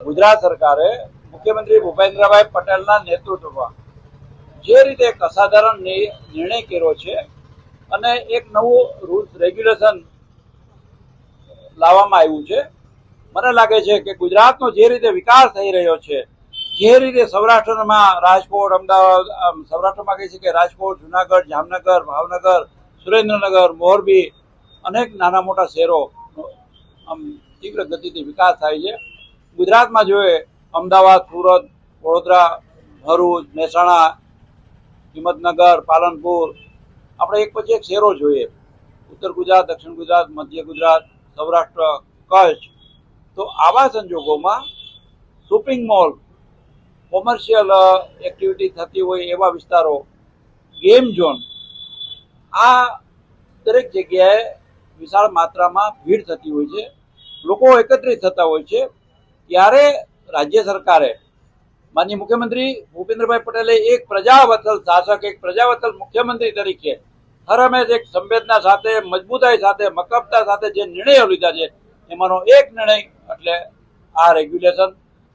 ગુજરાત સરકારે મુખ્યમંત્રી ભૂપેન્દ્રભાઈ પટેલના નેતૃત્વમાં જે રીતે એક અસાધારણ નિર્ણય કર્યો છે અને એક નવું રૂલ્સ, રેગ્યુલેશન લાવવામાં આવ્યું છે, મને લાગે છે કે ગુજરાતનો જે રીતે વિકાસ થઈ રહ્યો છે, જે રીતે સૌરાષ્ટ્રમાં રાજકોટ, અમદાવાદ સૌરાષ્ટ્રમાં કહી શકીએ રાજકોટ, જુનાગઢ, જામનગર, ભાવનગર, સુરેન્દ્રનગર, મોરબી અનેક નાના મોટા શહેરો આમ તીવ્ર ગતિથી વિકાસ થાય છે. ગુજરાતમાં જોઈએ, અમદાવાદ, સુરત, વડોદરા, ભરૂચ, મહેસાણા, હિંમતનગર, પાલનપુર, આપણે એક પછી એક શહેરો જોઈએ. ઉત્તર ગુજરાત, દક્ષિણ ગુજરાત, મધ્ય ગુજરાત, સૌરાષ્ટ્ર, કચ્છ. તો આવા સંજોગોમાં શોપિંગ મોલ, કોમર્શિયલ એક્ટિવિટી થતી હોય એવા વિસ્તારો, ગેમ ઝોન, આ દરેક જગ્યાએ વિશાળ માત્રામાં ભીડ થતી હોય છે. લોકો એકત્રિત થતા હોય છે. ત્યારે રાજ્ય સરકારે માનનીય મુખ્યમંત્રી ભૂપેન્દ્રભાઈ પટેલે એક પ્રજાવત્સલ શાસક, એક પ્રજાવત્સલ મુખ્યમંત્રી તરીકે હર હંમેશ એક સંવેદના સાથે, મજબૂતાઈ સાથે મક્કમતા સાથે જે નિર્ણયો લીધા છે, એમાંનો એક નિર્ણય એટલે આ રેગ્યુલેશન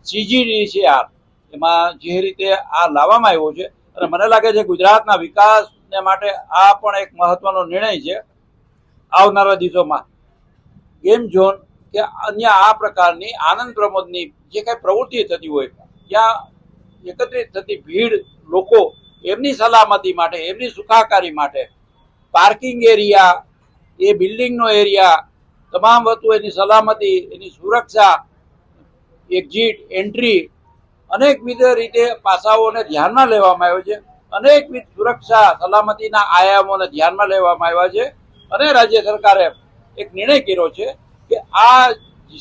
સીજીડીસીઆર, એમાં જે રીતે આ લાવવામાં આવ્યો છે અને મને લાગે છે ગુજરાતના વિકાસને માટે આ પણ એક મહત્વનો નિર્ણય છે આવનારા દિવસોમાં. ગેમ ઝોન કે અન્ય આ પ્રકારની આનંદ પ્રમોદની જે કાંઈ પ્રવૃત્તિ થતી હોય ત્યાં એકત્રિત થતી ભીડ, લોકો એમની સલામતી માટે, એમની સુખાકારી માટે, પાર્કિંગ એરિયા, એ બિલ્ડિંગનો એરિયા, તમામ વસ્તુ એની સલામતી, એની સુરક્ષા, એક્ઝિટ, એન્ટ્રી, અનેકવિધ રીતે પાસાઓને ધ્યાનમાં લેવામાં આવ્યો છે. અનેકવિધ સુરક્ષા, સલામતીના આયામોને ધ્યાનમાં લેવામાં આવ્યા છે. અને રાજ્ય સરકારે એક નિર્ણય કર્યો છે કે આ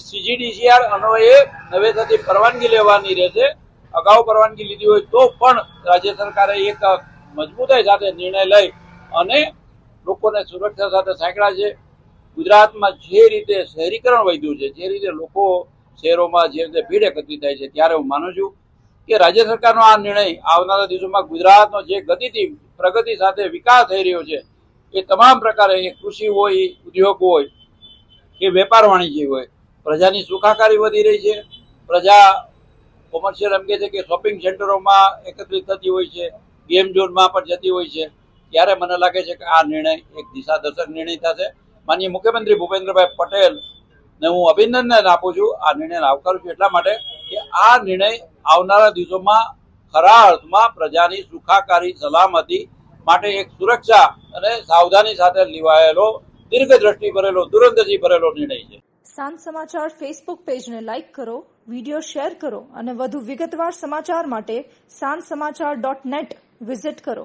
સીજીડીસીઆર અન્વયે નવેસરથી પરવાનગી લેવાની રહેશે. અગાઉ પરવાનગી લીધી હોય તો પણ રાજ્ય સરકારે એક મજબૂતાઈ સાથે નિર્ણય લઈ અને લોકોને સુરક્ષા સાથે સાંકળ્યા છે. ગુજરાતમાં જે રીતે શહેરીકરણ વધ્યું છે, જે રીતે લોકો શહેરોમાં જે રીતે ભીડ એકત્રિત થાય છે, ત્યારે હું માનું છું કે રાજ્ય સરકારનો આ નિર્ણય આવનારા દિવસોમાં ગુજરાતનો જે ગતિથી, પ્રગતિ સાથે વિકાસ થઈ રહ્યો છે, એ તમામ પ્રકારે કૃષિ હોય, ઉદ્યોગ હોય કે વેપાર વાણિજ્ય હોય. પ્રજાની સુખાકારી વધી રહી છે. પ્રજા કોમર્શિયલ એમ કે છે કે શોપિંગ સેન્ટરોમાં એકત્રિત થતી હોય છે. ગેમ ઝોનમાં પણ જતી હોય છે. ત્યારે મને લાગે છે કે આ નિર્ણય એક દિશાદર્શક નિર્ણય થશે. માનનીય મુખ્યમંત્રી ભૂપેન્દ્રભાઈ પટેલ ને હું અભિનંદન આપું છું આ નિર્ણય આવકારું છું એટલા માટે કે આ નિર્ણય આવનારા દિવસોમાં ખરા અર્થમાં પ્રજાની સુખાકારી સલામતી માટે એક સુરક્ષા અને સાવધાની સાથે લેવાયેલો દીર્ઘદ્રષ્ટિ ભરેલો દૂરંદેશી ભરેલો નિર્ણય છે. સાંજ સમાચાર ફેસબુક પેજને લાઇક કરો વીડિયો શેર કરો અને વધુ વિગતવાર સમાચાર માટે સાંજ સમાચાર ડોટ નેટ વિઝિટ કરો.